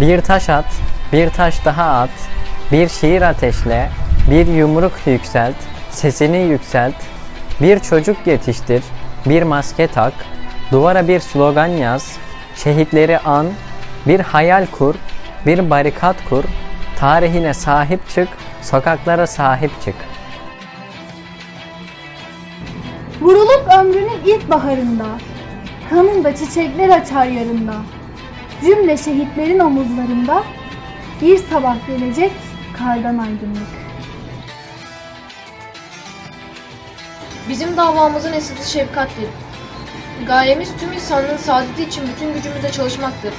Bir taş at, bir taş daha at, bir şiir ateşle, bir yumruk yükselt, sesini yükselt, bir çocuk yetiştir, bir maske tak, duvara bir slogan yaz, şehitleri an, bir hayal kur, bir barikat kur, tarihine sahip çık, sokaklara sahip çık. Vurulup ömrünün ilk baharında, kanında çiçekler açar yarında. Cümle şehitlerin omuzlarında bir sabah gelecek kardan aydınlık. Bizim davamızın esası şefkattir. Gayemiz tüm insanlığın saadeti için bütün gücümüzle çalışmaktır.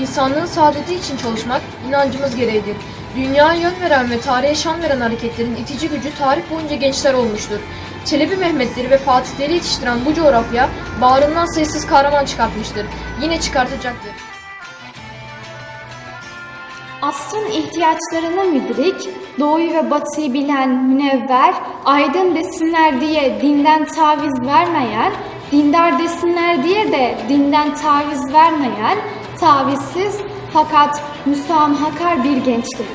İnsanlığın saadeti için çalışmak inancımız gereğidir. Dünyaya yön veren ve tarihe şan veren hareketlerin itici gücü tarih boyunca gençler olmuştur. Çelebi Mehmetleri ve Fatihleri yetiştiren bu coğrafya bağrından sayısız kahraman çıkartmıştır. Yine çıkartacaktır. Asrın ihtiyaçlarını müdrik, doğuyu ve batıyı bilen münevver, aydın desinler diye dinden taviz vermeyen, dindar desinler diye de dinden taviz vermeyen, tavizsiz fakat müsamahakar bir gençlik.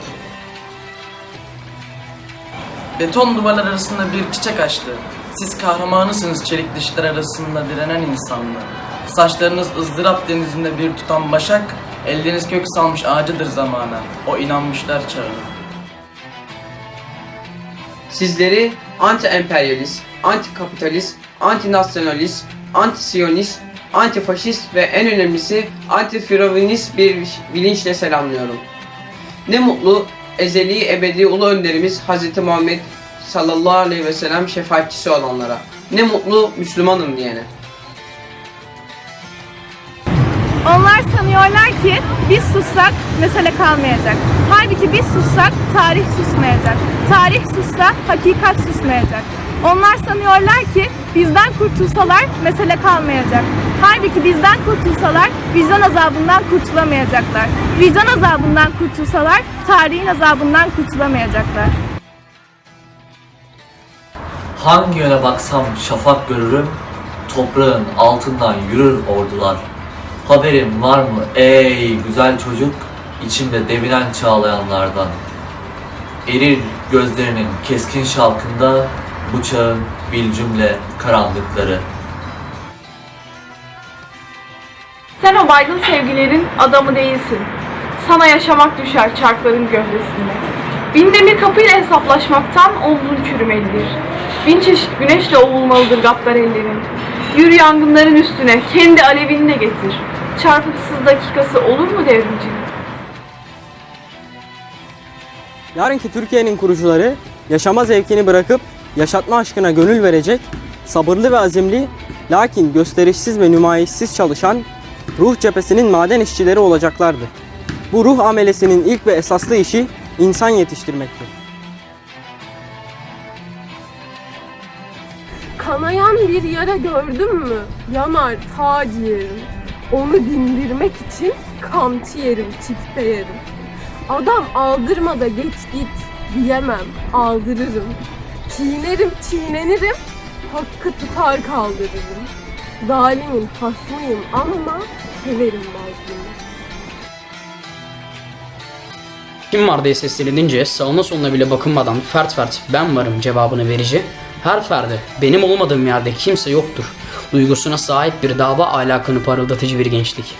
Beton duvarlar arasında bir çiçek açtı. Siz kahramanısınız çelik dişler arasında direnen insanlar. Saçlarınız ızdırap denizinde bir tutan başak, elleriniz kök salmış ağacıdır zamana. O inanmışlar çağına. Sizleri anti-emperyalist, anti-kapitalist, anti-nasyonalist, anti-siyonist, anti-faşist ve en önemlisi anti-firavunist bir bilinçle selamlıyorum. Ne mutlu ezeli ebedi ulu önderimiz Hz. Muhammed sallallahu aleyhi ve sellem şefaatçisi olanlara. Ne mutlu Müslümanım diyene. Onlar sanıyorlar ki biz sussak mesele kalmayacak. Halbuki biz sussak tarih susmayacak. Tarih sussa hakikat susmayacak. Onlar sanıyorlar ki bizden kurtulsalar mesele kalmayacak. Halbuki bizden kurtulsalar vicdan azabından kurtulamayacaklar. Vicdan azabından kurtulsalar tarihin azabından kurtulamayacaklar. Hangi yöne baksam şafak görürüm, toprağın altından yürür ordular. Haberin var mı ey güzel çocuk, içimde devinen çağlayanlardan. Erir gözlerinin keskin şalkında, bu çağın cümle karanlıkları. Sen o baygın sevgilerin adamı değilsin. Sana yaşamak düşer çarkların gövdesinde. Bin demir kapıyla hesaplaşmaktan omzun çürümelidir. Bin çeşit güneşle ovulmalıdır gaddar ellerin. Yürü yangınların üstüne, kendi alevini de getir. Çarpıksız dakikası olur mu devrimcinin? Yarınki Türkiye'nin kurucuları yaşama zevkini bırakıp yaşatma aşkına gönül verecek, sabırlı ve azimli lakin gösterişsiz ve nümayişsiz çalışan ruh cephesinin maden işçileri olacaklardı. Bu ruh amelesinin ilk ve esaslı işi insan yetiştirmektir. Kanayan bir yara gördün mü? Yanar tac yerim. Onu dindirmek için kamçı yerim, çifte yerim. Adam aldırma da geç git diyemem, aldırırım. Çiğnerim, çiğnenirim, hakkı tutar kaldırırım. Zalimin hasmıyım ama severim mazlumu. Kim var diye seslenince sağına soluna bile bakınmadan fert fert ben varım cevabını verici, her ferde benim olmadığım yerde kimse yoktur. Duygusuna sahip bir dava ahlakını parıldatıcı bir gençlik.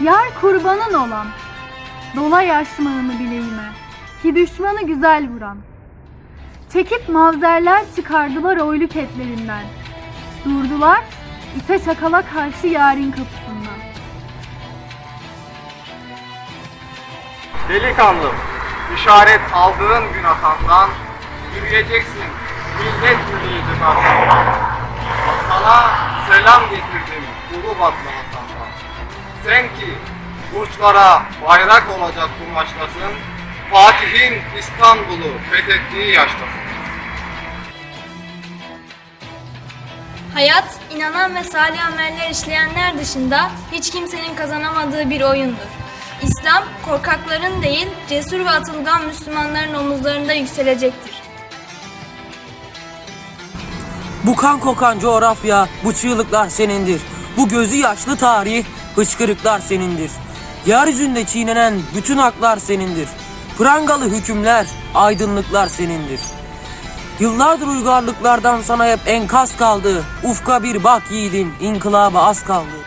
Yar kurbanın olan, dola yaşmağını bileğime, ki düşmanı güzel vuran. Çekip mavzerler çıkardılar oyluk etlerinden. Durdular, ite çakala karşı yarın kapısından. Delikanlım, işaret aldığın gün atandan yürüyeceksin millet milliyeti arkamdan. Sana selam getirdim ulu batlı Hasan'dan. Sen ki burçlara bayrak olacak kumaştasın, Fatih'in İstanbul'u fethettiği yaştasın. Hayat, inanan ve salih ameller işleyenler dışında hiç kimsenin kazanamadığı bir oyundur. İslam, korkakların değil, cesur ve atılgan Müslümanların omuzlarında yükselecektir. Bu kan kokan coğrafya, bu çığlıklar senindir. Bu gözü yaşlı tarih, hıçkırıklar senindir. Yeryüzünde çiğnenen bütün haklar senindir. Prangalı hükümler, aydınlıklar senindir. Yıllardır uygarlıklardan sana hep enkaz kaldı. Ufka bir bak yiğidim, inkılaba az kaldı.